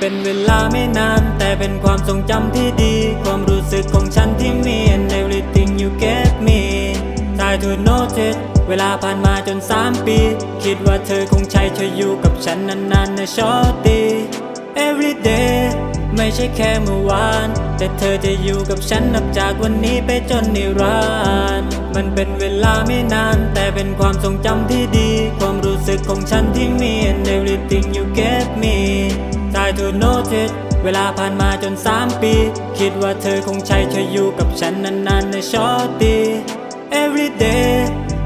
เป็นเวลาไม่นาน แต่เป็นความทรงจำที่ดี ความรู้สึกของฉันที่มี and everything you gave me try to notice เวลาผ่านมาจน 3 ปี คิดว่าเธอคงใช้เธออยู่กับฉันนานๆนะชอตี every day ไม่ใช่แค่เมื่อวาน แต่เธอจะอยู่กับฉันนับจากวันนี้ไปจนนิรันดร์มันเป็นเวลาไม่นาน แต่เป็นความทรงจำที่ดี ความรู้สึกของฉัน เวลาผ่านมาจน3ปี คิดว่าเธอคงใช้เธออยู่กับฉันนานๆนะชอตี every day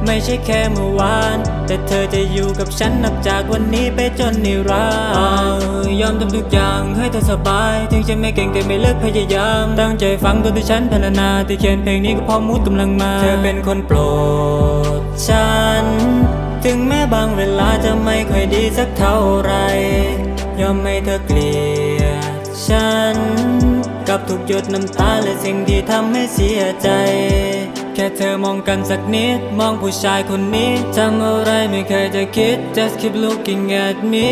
ไม่ใช่แค่เมื่อวาน แต่เธอจะอยู่กับฉันนับจากวันนี้ไปจนนิรันดร์ยอมทำทุกอย่างให้เธอสบาย ถึงจะไม่เก่งแต่ไม่เลิกพยายาม ตั้งใจฟังตอนที่ฉันพรรณนาที่เขียนเพลงนี้ก็เพราะมูดกำลังมา เธอเป็นคนโปรดฉัน ถึงแม้บางเวลาจะไม่ค่อยดีสักเท่าไหรยอมให้เธอเกลียด ฉัน กับทุกหยดน้ำตาและสิ่งที่ทำให้เสียใจ แค่เธอมองกันสักนิด มองผู้ชายคนนี้ทำอะไรไม่เคยจะคิด just keep looking at me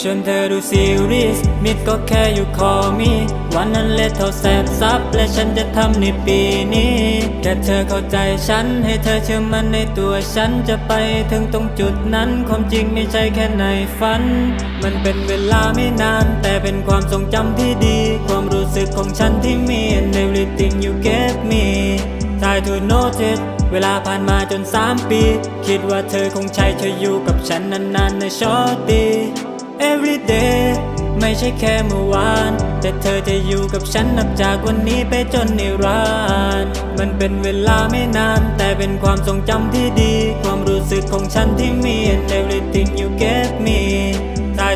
ชวนเธอดูซีรีส์มิดก็แค่อยู่คอมีวันนั้นเล็ดเท่าแสบซับ และฉันจะทำในปีนี้ แค่เธอเข้าใจฉัน ให้เธอเชื่อมันในตัวฉันจะไปถึงตรงจุดนั้น ความจริงไม่ใช่แค่ในฝัน มันเป็นเวลาไม่นานแต่ เป็นความทรงจำที่ดี ความรู้สึกของฉันที่มี and everything you gave me try to notice เวลาผ่านมาจน 3 ปี คิดว่าเธอคงใช้เธออยู่กับฉันนานๆนะชอตี every day ไม่ใช่แค่เมื่อวาน แต่เธอจะอยู่กับฉันนับจากวันนี้ไปจนนิรันดร์มันเป็นเวลาไม่นาน แต่เป็นความทรงจำที่ดี ความรู้สึกของฉันที่มี and every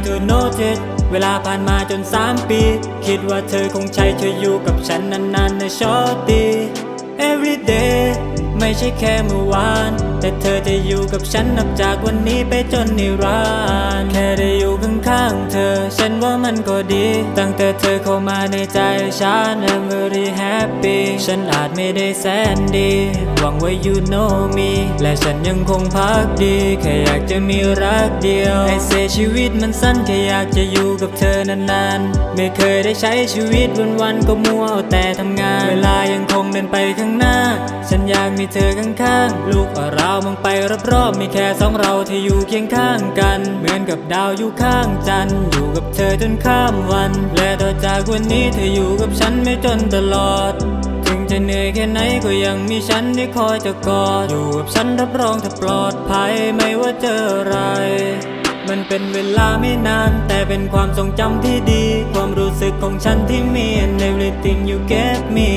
to notice เวลาผ่านมาจน 3 ปี คิดว่าเธอคงใช้เธออยู่กับฉันนานๆนะชอตตี every day ไม่ใช่แค่เมื่อวาน แต่เธอจะอยู่กับฉันนับจากวันนี้ไปจนนิรันดร์แค่ได้อย ข้างๆเธอ ฉันว่ามันก็ดี ตั้งแต่เธอเข้ามาในใจฉัน I'm very happy ฉันอาจไม่ได้แสนดี หวังว่า you know me และฉันยังคงพักดี แค่อยากจะมีรักเดียวให้เสียชีวิตมันสั้นแค่อยากจะอยู่กับเธอนานๆ ไม่เคยได้ใช้ชีวิตวันๆก็มัวเอาแต่ทำงาน เวลายังคงเดินไปข้างหน้า ฉันอยากมีเธอข้างๆ ลูกเรามองไปรอบๆ มีแค่สองเราที่อยู่เคียงข้างกัน เหมือนกับดาวอยู่ข้างจันอยู่กับเธอจนข้ามวัน และต่อจากวันนี้เธออยู่กับฉันไม่จนตลอด ถึงจะเหนื่อยแค่ไหนก็ยังมีฉันที่คอยจะกอด อยู่กับฉันรับรองเธอปลอดภัยไม่ว่าเจออะไร มันเป็นเวลาไม่นาน แต่เป็นความทรงจำที่ดี ความรู้สึกของฉันที่มี and everything you gave me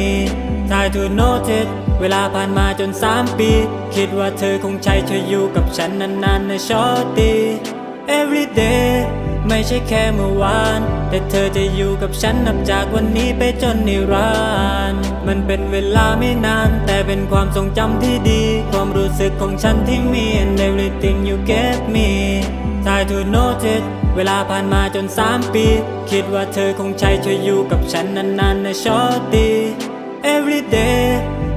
try to notice เวลาผ่านมาจน3ปี คิดว่าเธอคงใช้เธออยู่กับฉันนานๆนะชอตี every day ไม่ใช่แค่เมื่อวาน แต่เธอจะอยู่กับฉันนับจากวันนี้ไปจนนิรันดร์มันเป็นเวลาไม่นาน แต่เป็นความทรงจำที่ดี ความรู้สึกของฉันที่มี and everything you gave me try to notice เวลาผ่านมาจน 3 ปี คิดว่าเธอคงใช้เธออยู่กับฉันนานๆนะชอตดี every day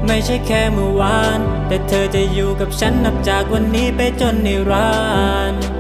ไม่ใช่แค่เมื่อวาน แต่เธอจะอยู่กับฉันนับจากวันนี้ไปจนนิรันดร์